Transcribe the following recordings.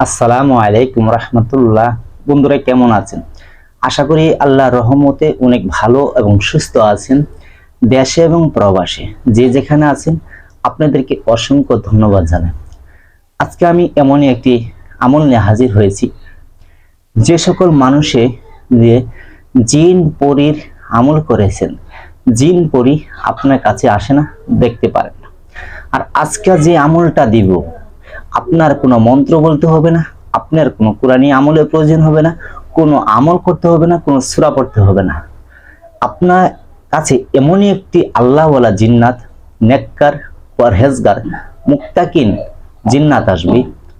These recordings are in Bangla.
আসসালামু আলাইকুম রহমতুল্লাহ। বন্ধুরা, কেমন আছেন? আশা করি আল্লাহ রহমতে অনেক ভালো এবং সুস্থ আছেন। দেশে এবং প্রবাসে যে যেখানে আছেন, আপনাদেরকে অসংখ্য ধন্যবাদ জানাই। আজকে আমি এমনই একটি আমল নিয়ে হাজির হয়েছি। যে সকল মানুষে যে জিন পরীর আমল করেছেন, জিন পরি আপনার কাছে আসে না, দেখতে পারেন না। আর আজকে যে আমলটা দিব আপনার কোনো মন্ত্র বলতে হবে না, আপনার কোনো কোরআনী আমলের প্রয়োজন হবে না, কোনো আমল করতে হবে না, কোনো সূরা পড়তে হবে না। আপনার কাছে এমনই একটি আল্লাহওয়ালা জিন্নাত, নেককার, পরহেজগার মুক্তাকিন জিন্নাত আসবে,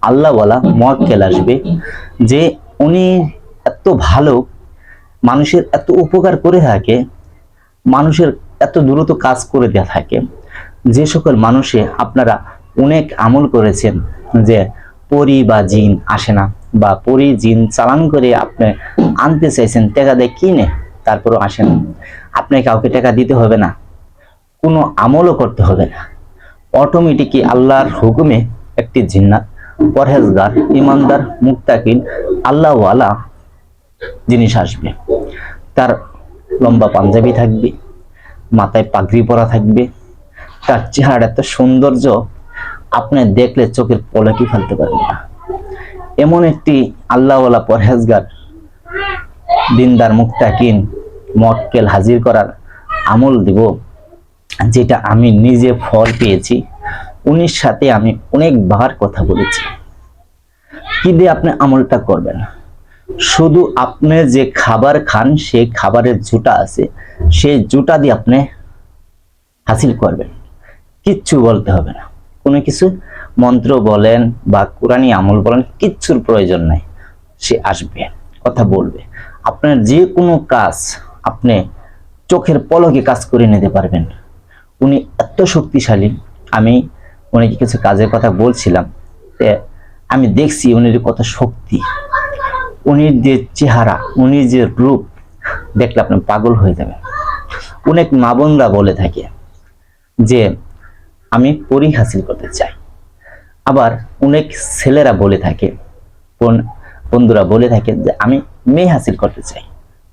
আল্লাহওয়ালা মোয়াক্কেল আসবে, যে উনি এত ভালো, মানুষের এত উপকার করে থাকে, মানুষের এত দ্রুত কাজ করে দেয়া থাকে। যে সকল মানুষে আপনারা অনেক আমল করেছেন যে পরি বা জিন আসে না বা পরি, জিন চালান করে আপনি আনতে চাইছেন, টাকা দিয়ে কিনে তারপরও আসে না। আপনি কাউকে টাকা দিতে হবে না, কোনো আমলও করতে হবে না। অটোমেটিকই আল্লাহর হুকুমে একটি জিন্নাত, পরহেজগার, ইমানদার মুক্তাকিন আল্লাহওয়ালা জিনিস আসবে। তার লম্বা পাঞ্জাবি থাকবে, মাথায় পাগড়ি পরা থাকবে, তার চেহারা এত সৌন্দর্য আপনি দেখলে চোখের পলকি ফেলতে পারবেন না। এমন একটি আল্লাহওয়ালা পরহেজগার, দিনদার মুক্তাকিন মক্কেল হাজির করার আমল দিব, যেটা আমি নিজে ফল পেয়েছি। উনির সাথে আমি অনেকবার কথা বলেছি। কি দিয়ে আপনি আমলটা করবেন? শুধু আপনি যে খাবার খান সেই খাবারের জুটা আছে সেই জুটা দিয়ে আপনি হাসিল করবেন। কিচ্ছু বলতে হবে না। কোনো কিছু, মন্ত্র বলেন বা কোরআনী আমল বলেন, কিচ্ছুর প্রয়োজন নাই। সে আসবে, কথা বলবে। আপনার যে কোনো কাজ আপনি চোখের পলকে কাজ করে নিতে পারবেন। উনি এত শক্তিশালী, আমি উনিকে কিছু কাজের কথা বলছিলাম আমি দেখছি উনির কত শক্তি। উনির যে চেহারা, উনির যে রূপ, দেখলে আপনি পাগল হয়ে যাবেন। অনেক মা বোনরা বলে থাকে যে আমি পরি হাসিল করতে চাই। আবার অনেক ছেলেরা বলে থাকে, বোন- বন্ধুরা বলে থাকে যে, আমি মেয়ে হাসিল করতে চাই,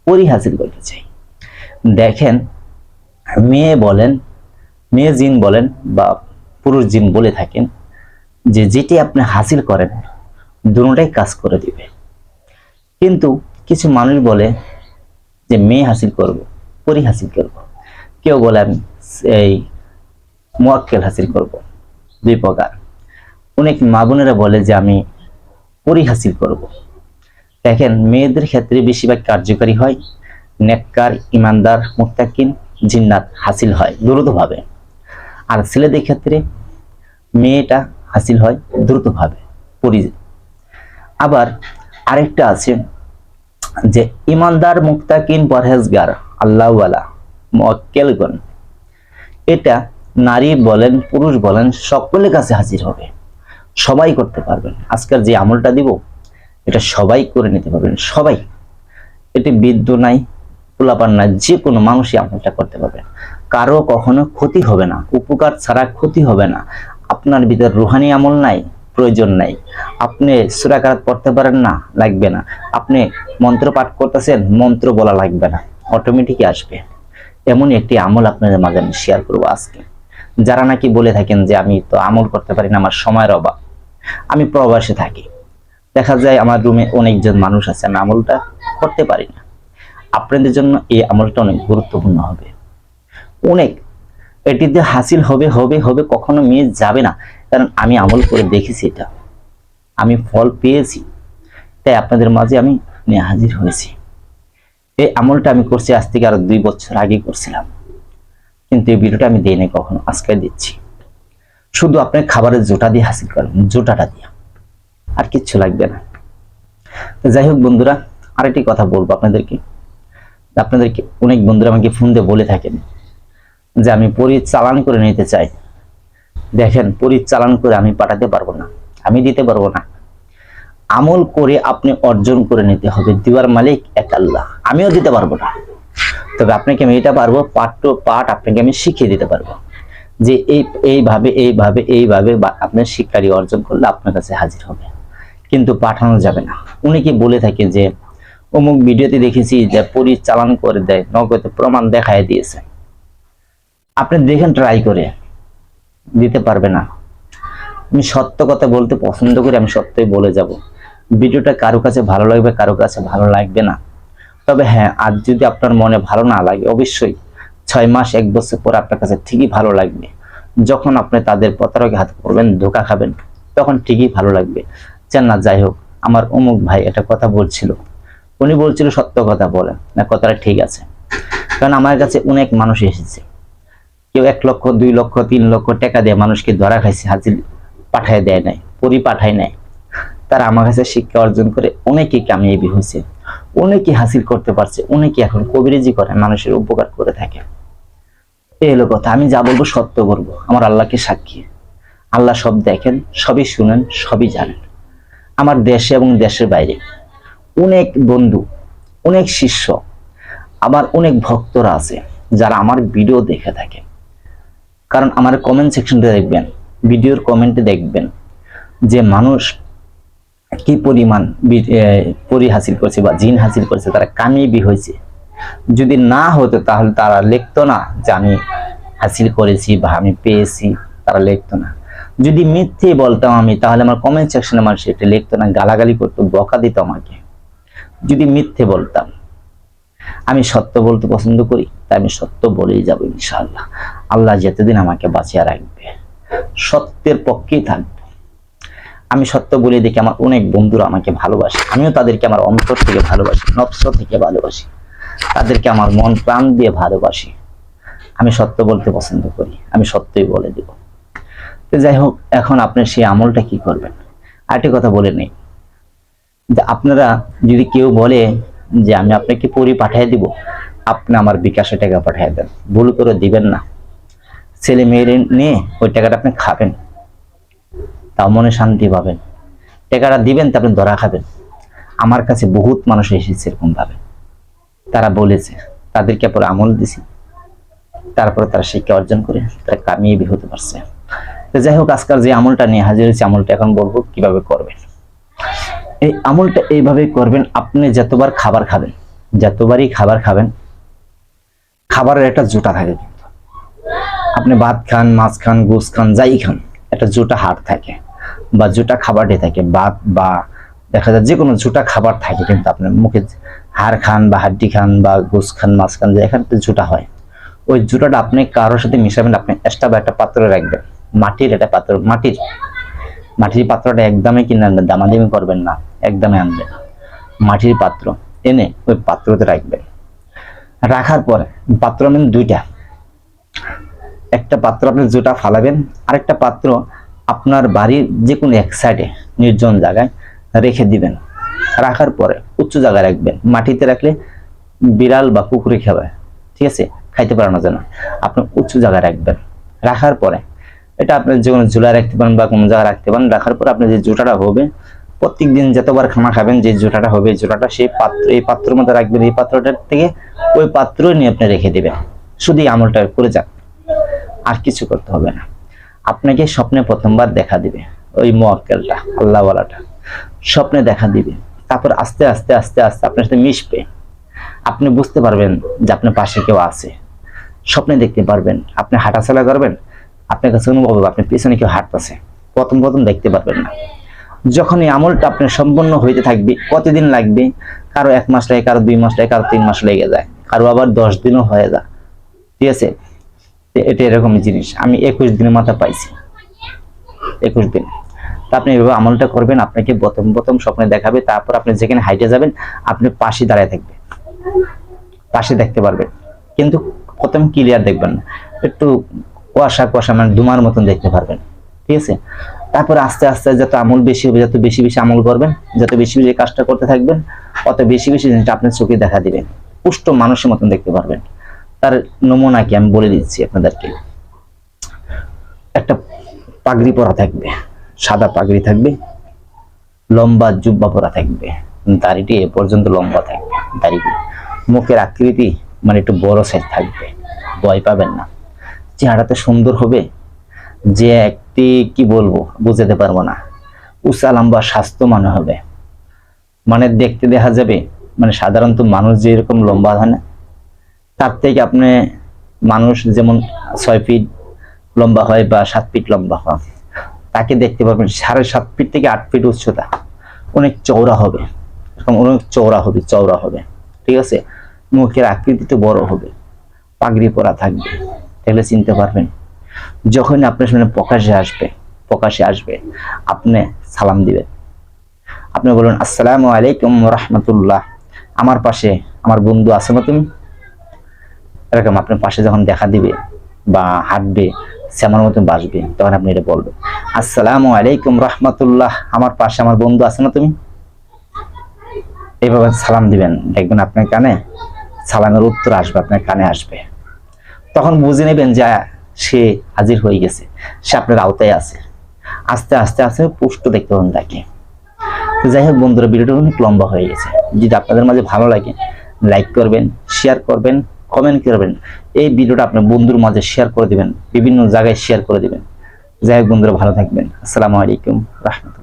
পরি হাসিল করতে চাই। দেখেন, মেয়ে বলেন, মেয়ে জিন বলেন বা পুরুষ জিন বলে থাকেন যে, যেটি আপনি হাসিল করেন, দুটাই কাজ করে দিবে। কিন্তু কিছু মানুষ বলে যে, মেয়ে হাসিল করব, পরি হাসিল করব। কেউ বলে আমি এই মোয়াক্কেল হাসিল করব। দুই প্রকার। অনেক মা বোনেরা বলে যে, আমি পরি হাসিল করব। দেখেন, মেয়েদের ক্ষেত্রে বেশিরভাগ কার্যকারী হয় নেককার, ইমানদার মুক্তাকিন জিন্নাত হাসিল হয় দ্রুতভাবে। আর ছেলেদের ক্ষেত্রে মেয়েটা হাসিল হয় দ্রুতভাবে, পরি। আবার আরেকটা আছে যে, ইমানদার মুক্তাকিন পরহেজগার, আল্লাহওয়ালা মক্কেলগণ এটা নারী বলেন, পুরুষ বলেন, সকলের কাছে হাজির হবে। সবাই করতে পারবেন। আজকের যে আমলটা দিব, এটা সবাই করে নিতে পারবেন, সবাই। এটি বিদ্য নাই, পোলাপান নাই, যে কোনো মানুষই আমলটা করতে পারবেন কারও কখনো ক্ষতি হবে না, উপকার ছাড়া ক্ষতি হবে না। আপনার ভিতর রুহানি আমল নাই, প্রয়োজন নাই। আপনি সুরাকারাত পড়তে পারেন না, লাগবে না। আপনি মন্ত্র পাঠ করতেছেন, মন্ত্র বলা লাগবে না অটোমেটিকই আসবে। এমনই একটি আমল আপনাদের মাঝে আমি শেয়ার করব আজকে। যারা নাকি বলে থাকেন যে আমি তো আমল করতে পারি না, আমার সময়ের অভাব। আমি প্রবাসে থাকি। দেখা যায় আমার রুমে অনেকজন মানুষ আছে, আমি আমলটা করতে পারি না। আপনাদের জন্য এই আমলটা অনেক গুরুত্বপূর্ণ হবে। অনেক। এটিতে হাসিল হবে হবে হবে কখনো মেয়ে যাবে না। কারণ আমি আমল করে দেখেছি এটা। আমি ফল পেয়েছি। তাই আপনাদের মাঝে আমি হাজির হয়েছি। এই আমলটা আমি করছি আজ থেকে আরও দুই বছর আগে করছিলাম। কিন্তু এই ভিডিওটা আমি দিই নাই কখনো, আজকে দিচ্ছি। শুধু আপনার খাবারের জোটা দিয়ে হাসিল করবেন জোটাটা দিয়ে। আর কিচ্ছু লাগবে না। যাই হোক বন্ধুরা, আরেকটি কথা বলব আপনাদেরকে। আপনাদেরকে অনেক বন্ধুরা আমাকে ফোন দিয়ে বলে থাকেন যে আমি পরি চালান করে নিতে চাই। দেখেন পরি চালান করে আমি পাঠাতে পারব না, আমি দিতে পারব না। আমল করে আপনি অর্জন করে নিতে হবে। দিবার মালিক এক আল্লাহ, আমিও দিতে পারব না। তবে আপনাকে আমি এটা পারব পাঠ টু পাঠ আপনাকে আমি শিখিয়ে দিতে পারব। যে এই, এইভাবে এইভাবে এইভাবে আপনার শিক্ষারি অর্জন করলে আপনার কাছে হাজির হবে। কিন্তু পাঠানো যাবে না। উনি কি বলে থাকে যে, অমুক ভিডিওতে দেখেছি যে পরিচালন করে দেয়, নগদ প্রমাণ দেখায় দিয়েছে। আপনি দেখেন ট্রাই করে দিতে পারবে না। আমি সত্য কথা বলতে পছন্দ করি, আমি সত্যই বলে যাব। ভিডিওটা কারও কাছে ভালো লাগবে, কারও কাছে ভালো লাগবে না। তবে হ্যাঁ আজ যদি আপনার মনে ভালো না লাগে, অবশ্যই ছয় মাস, এক বছর পর আপনার কাছে ঠিকই ভালো লাগবে। যখন আপনি তাদের প্রতারকে হাত করবেন ধোকা খাবেন, তখন ঠিকই ভালো লাগবে। যে না, যাই হোক, আমার অমুক ভাই এটা কথা বলছিল। উনি বলছিল, সত্য কথা বলে না, কথাটা ঠিক আছে। কারণ আমার কাছে অনেক মানুষ এসেছে। কেউ এক লক্ষ, দুই লক্ষ, তিন লক্ষ টাকা দিয়ে মানুষকে ধরা খাইছে, হাজির পাঠায় দেয় নাই, পরি পাঠায় নাই। তারা আমার কাছে শিক্ষা অর্জন করে অনেকে কামিয়াবি হয়েছে। অনেকে হাসিল করতে পারছে, অনেকে এখন কবিরেজি করে, মানুষের উপকার করে থাকে। এই হলো কথা, আমি যা বলব সত্য করব আমার আল্লাহকে সাক্ষী। আল্লাহ সব দেখেন, সবই শুনেন, সবই জানেন। আমার দেশে এবং দেশের বাইরে অনেক বন্ধু, অনেক শিষ্য, আবার অনেক ভক্তরা আছে, যারা আমার ভিডিও দেখে থাকে। কারণ আমার কমেন্ট সেকশনটা দেখবেন ভিডিওর কমেন্টে দেখবেন যে মানুষ কি পরিমাণ পরি হাসিল করছে বা জিন হাসিল করছে, তারা কামিয়াবি হয়েছে। যদি না হতো তাহলে তারা লিখতো না যে আমি হাসিল করেছি বা আমি পেয়েছি, তারা লিখতো না। যদি মিথ্যে বলতাম আমি, তাহলে আমার কমেন্ট সেকশনে মানুষ এটা লিখতো না, গালাগালি করতো, বকা দিত আমাকে। যদি মিথ্যে বলতাম, আমি সত্য বলতে পছন্দ করি, তাই আমি সত্য বলেই যাব ইনশাআল্লাহ। আল্লাহ যেতদিন আমাকে বাঁচিয়ে রাখবে, সত্যের পক্ষেই থাকবে। আমি সত্য বলে দেখি আমার অনেক বন্ধুরা আমাকে ভালোবাসে। আমিও তাদেরকে আমার অন্তর থেকে ভালোবাসি নফস থেকে ভালোবাসি। তাদেরকে আমার মন প্রাণ দিয়ে ভালোবাসি। আমি সত্য বলতে পছন্দ করি, আমি সত্যই বলে দেব। তো যাই হোক, এখন আপনি সেই আমলটা কি করবেন? আরেকটি কথা বলে নেই। যে আপনারা যদি কেউ বলে যে আমি আপনাকে পরি পাঠিয়ে দিব, আপনি আমার বিকাশে টাকা পাঠিয়ে দেন। ভুল করে দিবেন না। ছেলে মেয়ের নিয়ে ওই টাকাটা আপনি খাবেন। তাও মনে শান্তি পাবেন। টাকাটা দিবেন তা আপনি ধরা খাবেন। আমার কাছে বহুত মানুষ এসেছে এরকম ভাবে তারা বলেছে, তাদেরকে পরে আমল দিছি। তারপরে তারা শিক্ষা অর্জন করে তারা কামিয়ে হতে পারছে। তো যাই হোক, আজকাল যে আমলটা নিয়ে হাজির হয়েছে, আমলটা এখন বলব কীভাবে করবেন। এই আমলটা এইভাবে করবেন, আপনি যতবার খাবার খাবেন, যতবারই খাবার খাবেন, খাবারের একটা জোটা থাকে। কিন্তু আপনি ভাত খান, মাছ খান গোস খান, যাই খান, একটা জোটা হাড় থাকে। বা জোটা খাবারটি থাকে ভাত বা দেখা যায় যে কোনো জোটা খাবার থাকে কিন্তু আপনার মুখে হাড় খান বা হাড্ডি খান বা গোস খান, মাছ খান, যে এখানে জোটা হয়। ওই জুটাটা আপনি কারোর সাথে মিশাবেন, আপনি এক্সট্রা বা একটা পাত্রে রাখবেন। মাটির একটা পাত্র, মাটির মাটির পাত্রটা একদমই কিনে আনবেন, দামাদামি করবেন না, একদমই আনবেন মাটির পাত্র এনে ওই পাত্রতে রাখবেন। রাখার পরে পাত্র আনবেন দুইটা। একটা পাত্র আপনি যেটা ফালাবেন, আরেকটা পাত্র আপনার বাড়ির যে কোনো এক সাইডে নির্জন জায়গায় রেখে দিবেন। রাখার পরে উচ্চ জায়গায় রাখবেন। মাটিতে রাখলে বিড়াল বা কুকুরে খাবে। ঠিক আছে? খাইতে পারে না যেন। আপনি উঁচু জায়গায় রাখবেন। রাখার পরে এটা আপনি যে কোনো ঝুলা রাখতে পারেন বা কোনো জায়গায় রাখতে পারেন। রাখার পরে আপনি যে জুটাটা হবে প্রত্যেক দিন যতবার খানা খাবেন, যে জুটাটা হবে জুটাটা সেই পাত্র, এই পাত্রের মধ্যে রাখবেন। এই পাত্রটার থেকে ওই পাত্র নিয়ে আপনি রেখে দিবেন। শুধু আমলটা করে যান আর কিছু করতে হবে না। আপনাকে স্বপ্নে প্রথমবার দেখা দিবে, ওই মোয়াক্কেলটা আল্লাহওয়ালাটা স্বপ্নে দেখা দিবে। তারপর আস্তে আস্তে আস্তে আস্তে আপনার সাথে মিশবে। আপনি বুঝতে পারবেন যে আপনার পাশে কেউ আছে। স্বপ্নে দেখতে পারবেন। আপনি হাঁটাচলা করবেন, আপনার কাছে অনুভব হবে আপনার পিছনে কেউ হাঁটতেছে। প্রথম প্রথম দেখতে পারবেন না। যখন এই আমলটা আপনার সম্পন্ন হইতে থাকবে, কতদিন লাগবে? কারও এক মাস লাগে, কারও দুই মাস লাগে, কারও তিন মাস লেগে যায়। কারও আবার দশ দিনও হয়ে যায়। ঠিক আছে? এটা এরকম জিনিস। আমি একুশ দিনের মাথা পাইছি। একুশ দিন। তা আপনি এভাবে আমলটা করবেন, আপনাকে প্রথম প্রথম স্বপ্নে দেখাবে, তারপর আপনি যেখানে হাইটে যাবেন, আপনি পাশে দাঁড়ায় থাকবেন। পাশে দেখতে পারবেন। কিন্তু প্রথম ক্লিয়ার দেখবেন না। একটু কুয়াশা কুয়াশা মানে ধুমার মতন দেখতে পারবেন। ঠিক আছে? তারপর আস্তে আস্তে যত আমল বেশি হবে, যত বেশি বেশি আমল করবেন, যত বেশি বেশি কাজটা করতে থাকবেন, অত বেশি বেশি জিনিসটা আপনার চোখে দেখা দিবেন। পুষ্ট মানুষের মতন দেখতে পারবেন। তার নমুনা কি? আমি বলে দিচ্ছি আপনাদেরকে। একটা পাগড়ি পরা থাকবে, সাদা পাগড়ি থাকবে, লম্বা জুব্বা পরা থাকবে দাড়িটি এ পর্যন্ত লম্বা থাকবে দাড়িটি মুখের আকৃতি মানে একটু বড় সাইজ থাকবে, ভয় পাবেন না। চেহারাতে সুন্দর হবে, যে একটি, কি বলব, বুঝাতে পারব না। উঁচা লম্বা স্বাস্থ্যমান হবে। মানে দেখতে দেখা যাবে মানে সাধারণত মানুষ যেরকম লম্বা হয় না তার থেকে আপনি মানুষ যেমন ছয় ফিট লম্বা হয় বা সাত ফিট লম্বা হয়, তাকে দেখতে পাবেন সাড়ে সাত ফিট থেকে আট ফিট উচ্চতা। অনেক চওড়া হবে। এরকম অনেক চওড়া হবে চওড়া হবে। ঠিক আছে? মুখের আকৃতিতে বড় হবে। পাগড়ি পরা থাকবে। তাহলে চিনতে পারবেন, যখন আপনার সামনে প্রকাশে আসবে প্রকাশে আসবে, আপনি সালাম দিবেন। আপনি বলুন, আসসালামু আলাইকুম রহমতুল্লাহ। আমার পাশে আমার বন্ধু আছে না তুমি? এরকম আপনার পাশে যখন দেখা দিবে বা হাঁটবে সে আমার মতন বাসবে, তখন আপনি এটা বলবেন। আসসালামু আলাইকুম রহমতুল্লাহ। আমার পাশে আমার বন্ধু আছে না তুমি? এইভাবে সালাম দিবেন। দেখবেন আপনার কানে সালামের উত্তর আসবে, আপনার কানে আসবে। তখন বুঝে নেবেন যে সে হাজির হয়ে গেছে, সে আপনার আওতায় আছে। আস্তে আস্তে আস্তে পুষ্ট দেখতে পাবেন তাকে। যাই হোক বন্ধুরা, ভিডিওটা অনেক লম্বা হয়ে গেছে। যদি আপনাদের মাঝে ভালো লাগে লাইক করবেন শেয়ার করবেন। কমেন্ট করবেন? এই ভিডিওটা আপনার বন্ধুর মাঝে শেয়ার করে দিবেন, বিভিন্ন জায়গায় শেয়ার করে দিবেন। যাই হোক বন্ধুরা, ভালো থাকবেন। আসসালামু আলাইকুম, রহমতুল্লাহ।